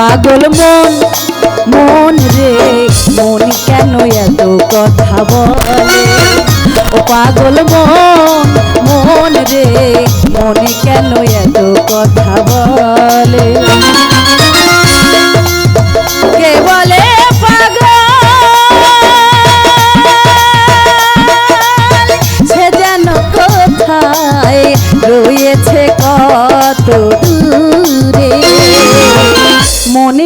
পাগল মন মন রে, মন কেন এত কথা বলে? ও পাগল মন মন রে, মন কেন এত কথা বলে? কে বলে রয়েছে কত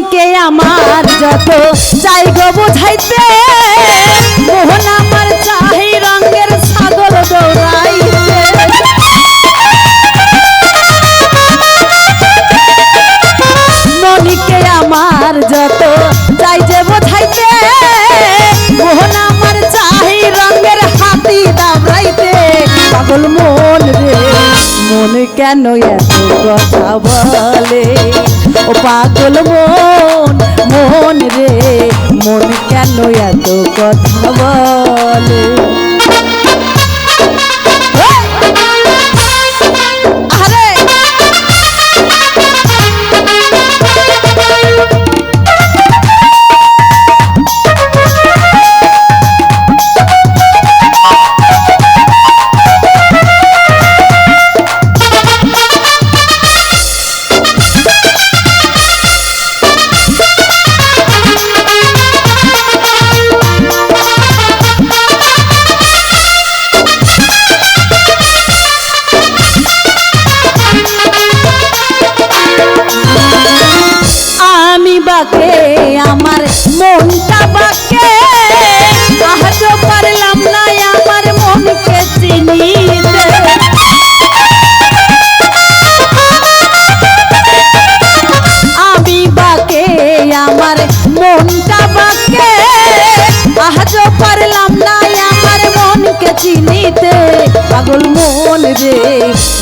মনকে আমার যত চাই গো বুঝাইতে, মোহন আমার চাহি রঙের ছাগল দৌড়াইতে। মনিকে আমার যত চাই যে বোঝাইতে, মোহন আমার চাহি রঙের হাতি দাবড়াইতে। পাগল মন রে, মন কেন এত কথা বলে? ও পাগল মন বাকে, আমার মনটা বাকে। আজ পারলাম না আমার মনকে চিনিতে আমি বাকে, আমার মনটা বাকে। আজ পারলাম না আমার মনকে চিনিতে পাগল মন রে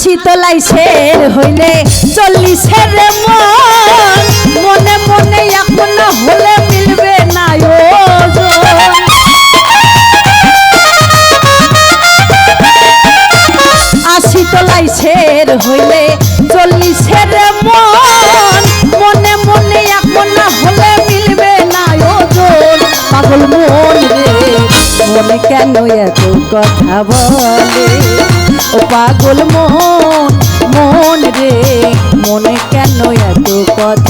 আশি তোলাই শের হইলে চল্লিশের মন। মনে মনে এখন হলে মিলবে না ওজন আশি তোলাই শের হইলে চল্লিশের মন। মনে মনে এখন হলে মিলবে না ওজন পাগল মন রে, মনে কেন এত কথা বলে? ও পাগল মন মন রে মনে কেন এত কথা?